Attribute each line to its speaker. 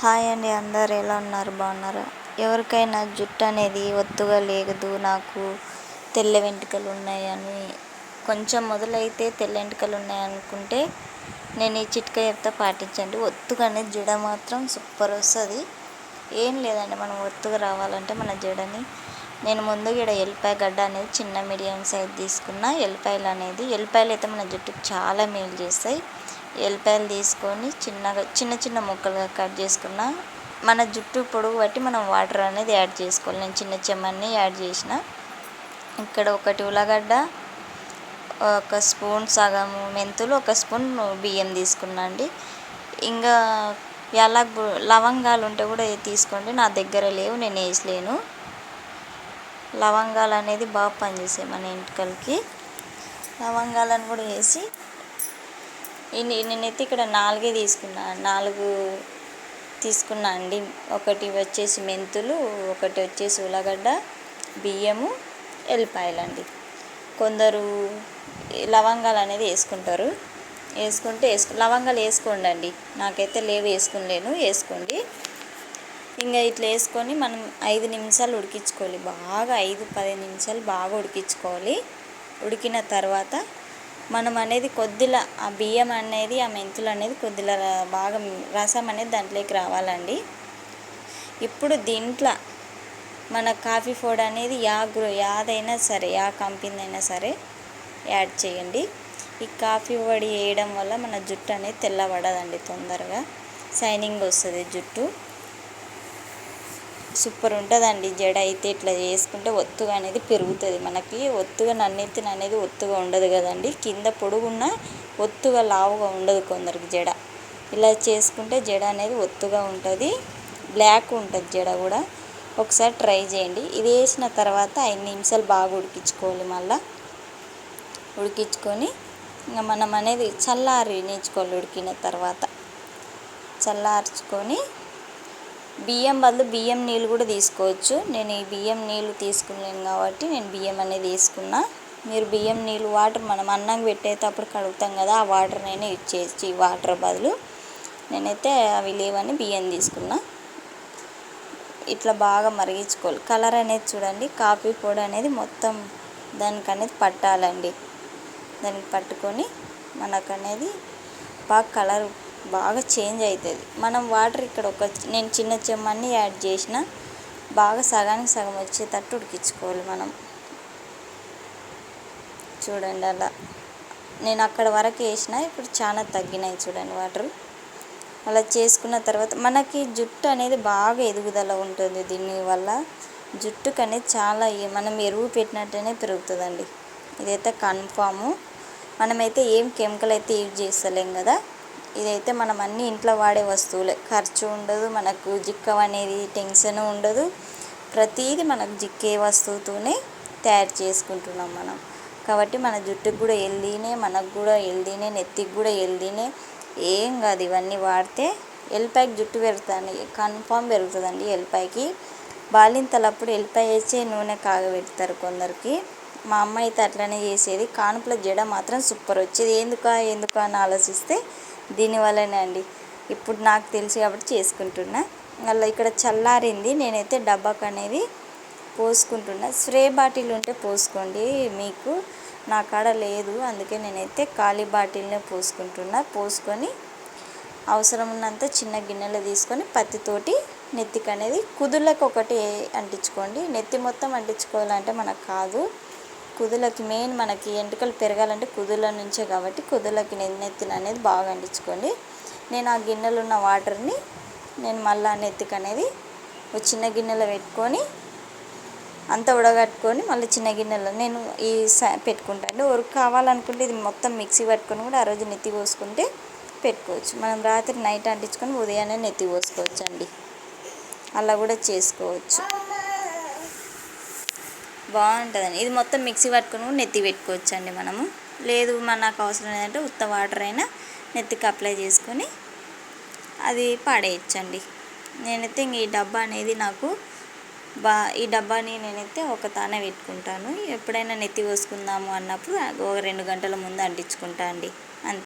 Speaker 1: Hi అండి అందరు ఎలా ఉన్నారు? బాగున్నారా? ఎవరికైనా జుట్టు అనేది ఒత్తుగా లేదు నాకు తెల్ల వెంట్రుకలు ఉన్నాయని కొంచెం మొదలైతే తెల్ల వెంట్రుకలు ఉన్నాయనుకుంటే నేను ఈ చిట్కా చెప్తా పాటించండి. ఒత్తుగా అనేది జడ మాత్రం సూపర్ వస్తుంది. ఏం లేదండి మనం ఒత్తుగా రావాలంటే మన జడని. నేను ముందు ఇక్కడ ఎల్లిపాయ గడ్డ అనేది చిన్న మీడియం సైజ్ తీసుకున్న. ఎల్లిపాయలు అనేది ఎల్లిపాయలు అయితే మన జుట్టుకు చాలా మేలు చేస్తాయి. ఎల్లిపాయలు తీసుకొని చిన్నగా చిన్న చిన్న ముక్కలుగా కట్ చేసుకున్న. మన జుట్టు పొడుగు బట్టి మనం వాటర్ అనేది యాడ్ చేసుకోవాలి. నేను చిన్న చెమ్మన్ని యాడ్ చేసిన. ఇక్కడ ఒకటి ఉల్లగడ్డ ఒక స్పూన్ సగము మెంతులు ఒక స్పూన్ బియ్యం తీసుకున్నా అండి. ఇంకా ఎలా లవంగాలు ఉంటే కూడా తీసుకోండి. నా దగ్గర లేవు నేను వేసలేను లవంగాలు అనేది బాగా పనిచేసాయి మన ఎంటికలకి లవంగాలను కూడా వేసి నేనైతే ఇక్కడ నాలుగే తీసుకున్నా నాలుగు తీసుకున్నా అండి. ఒకటి వచ్చేసి మెంతులు ఒకటి వచ్చేసి ఉల్లగడ్డ బియ్యము ఎల్లిపాయలు అండి కొందరు లవంగాలు అనేది వేసుకుంటారు. వేసుకుంటే వేసుకు లవంగాలు వేసుకోండి అండి నాకైతే లేవు వేసుకునిలేను వేసుకోండి. ఇంకా ఇట్లా వేసుకొని మనం ఐదు నిమిషాలు ఉడికించుకోవాలి. బాగా ఐదు పది నిమిషాలు బాగా ఉడికించుకోవాలి. ఉడికిన తర్వాత మనం అనేది కొద్దిలా ఆ బియ్యం అనేది ఆ మెంతులు అనేది కొద్దిలా బాగా రసం అనేది దాంట్లోకి రావాలండి. ఇప్పుడు దీంట్లో మన కాఫీ ఫోడ్ అనేది యా గ్రో యాదైనా సరే యా కంపెనీ అయినా సరే యాడ్ చేయండి. ఈ కాఫీ పొడి వేయడం వల్ల మన జుట్టు అనేది తెల్లబడదండి తొందరగా. షైనింగ్ వస్తుంది జుట్టు. సూపర్ ఉంటుందండి జడ అయితే ఇట్లా చేసుకుంటే ఒత్తుగా అనేది పెరుగుతుంది. మనకి ఒత్తుగా నన్నెత్తిన అనేది ఒత్తుగా ఉండదు కదండి. కింద పొడుగున్న ఒత్తుగా లావుగా ఉండదు కొందరికి జడ. ఇలా చేసుకుంటే జడ అనేది ఒత్తుగా ఉంటుంది. బ్లాక్ ఉంటుంది జడ కూడా. ఒకసారి ట్రై చేయండి. ఇది వేసిన తర్వాత ఐదు నిమిషాలు బాగా ఉడికించుకోవాలి మళ్ళీ. ఉడికించుకొని ఇంకా మనం అనేది చల్లారి నేర్చుకోవాలి ఉడికిన తర్వాత. చల్లార్చుకొని బియ్యం బదులు బియ్యం నీళ్ళు కూడా తీసుకోవచ్చు. నేను ఈ బియ్యం నీళ్ళు తీసుకున్నాను కాబట్టి నేను బియ్యం అనేది తీసుకున్నా. మీరు బియ్యం నీళ్ళు వాటర్ మనం అన్నం పెట్టేటప్పుడు కడుగుతాం కదా ఆ వాటర్నైనా యూజ్ చేసి వాటర్ బదులు నేనైతే అవి లేవని బియ్యం తీసుకున్నా. ఇట్లా బాగా మరిగించుకోవాలి. కలర్ అనేది చూడండి కాఫీ పొడి అనేది మొత్తం దానికి అనేది పట్టాలండి. దానికి పట్టుకొని మనకు అనేది బాగా కలర్ బాగా చేంజ్ అవుతుంది. మనం వాటర్ ఇక్కడ ఒక నేను చిన్న చెమ్మన్ని యాడ్ చేసిన బాగా సగానికి సగం వచ్చేటట్టు ఉడికించుకోవాలి మనం. చూడండి అలా. నేను అక్కడ వరకు వేసిన ఇప్పుడు చాలా తగ్గినాయి చూడండి వాటర్. అలా చేసుకున్న తర్వాత మనకి జుట్టు అనేది బాగా ఎదుగుదల ఉంటుంది దీనివల్ల జుట్టుకు అనేది చాలా మనం ఎరువు పెట్టినట్టునే పెరుగుతుందండి. ఇదైతే కన్ఫాము. మనమైతే ఏం కెమికల్ అయితే యూజ్ చేస్తలేం కదా. ఇదైతే మనం అన్నీ ఇంట్లో వాడే వస్తువులే. ఖర్చు ఉండదు మనకు జిక్కం అనేది టెన్షన్ ఉండదు. ప్రతీది మనకు జిక్కే వస్తువుతోనే తయారు చేసుకుంటున్నాం మనం. కాబట్టి మన జుట్టుకు కూడా హెల్దీనే మనకు కూడా హెల్దీనే నెత్తికి కూడా హెల్దీనే. ఏం కాదు ఇవన్నీ వాడితే ఎల్లిపాయకి జుట్టు పెరుగుతుంది. కన్ఫామ్ పెరుగుతుందండి ఎల్లిపాయకి బాలింతలప్పుడు ఎల్లిపాయ వేసే నూనె కాగబెడతారు కొందరికి. మా అమ్మ అయితే అట్లనే చేసేది. కానుపుల జడ మాత్రం సూపర్ వచ్చేది. ఎందుక ఎందుకు అని ఆలోచిస్తే దీనివల్లనే అండి. ఇప్పుడు నాకు తెలిసి కాబట్టి చేసుకుంటున్నా. అలా ఇక్కడ చల్లారింది. నేనైతే డబ్బాకు అనేది పోసుకుంటున్నా. స్ప్రే బాటిల్ ఉంటే పోసుకోండి మీకు. నా కాడ లేదు. అందుకే నేనైతే ఖాళీ బాటిల్నే పోసుకుంటున్నా. పోసుకొని అవసరం ఉన్నంత చిన్న గిన్నెలో తీసుకొని పత్తితోటి నెత్తికి అనేది కుదులకు ఒకటి అంటించుకోండి. నెత్తి మొత్తం అంటించుకోవాలంటే మనకు కాదు. కుదులకి మెయిన్ మనకి ఎంటుకలు పెరగాలంటే కుదుల నుంచే కాబట్టి కుదులకి నెత్తిన అనేది బాగా అంటించుకోండి. నేను ఆ గిన్నెలో ఉన్న వాటర్ని నేను మళ్ళీ నెత్తికి అనేది ఒక చిన్న గిన్నెలో పెట్టుకొని అంతా ఉడగట్టుకొని మళ్ళీ చిన్న గిన్నెలో నేను ఈ పెట్టుకుంటాను ఎవరికి కావాలనుకుంటే ఇది మొత్తం మిక్సీ పట్టుకొని కూడా ఆ రోజు నెత్తి పోసుకుంటే పెట్టుకోవచ్చు. మనం రాత్రి నైట్ అంటించుకొని ఉదయాన్నే నెత్తి పోసుకోవచ్చు అండి అలా కూడా చేసుకోవచ్చు. బాగుంటుందండి. ఇది మొత్తం మిక్సీ పట్టుకుని కూడా నెత్తి పెట్టుకోవచ్చు అండి మనము. లేదు మనకు అవసరం లేదంటే ఉత్త వాటర్ అయినా నెత్తికి అప్లై చేసుకొని అది పాడేయచ్చండి. నేనైతే ఇంక ఈ డబ్బా అనేది నాకు బా ఈ డబ్బాని నేనైతే ఒక తానే పెట్టుకుంటాను. ఎప్పుడైనా నెత్తి పోసుకుందాము అన్నప్పుడు ఒక రెండు గంటల ముందు అంటించుకుంటా అండి. అంతే.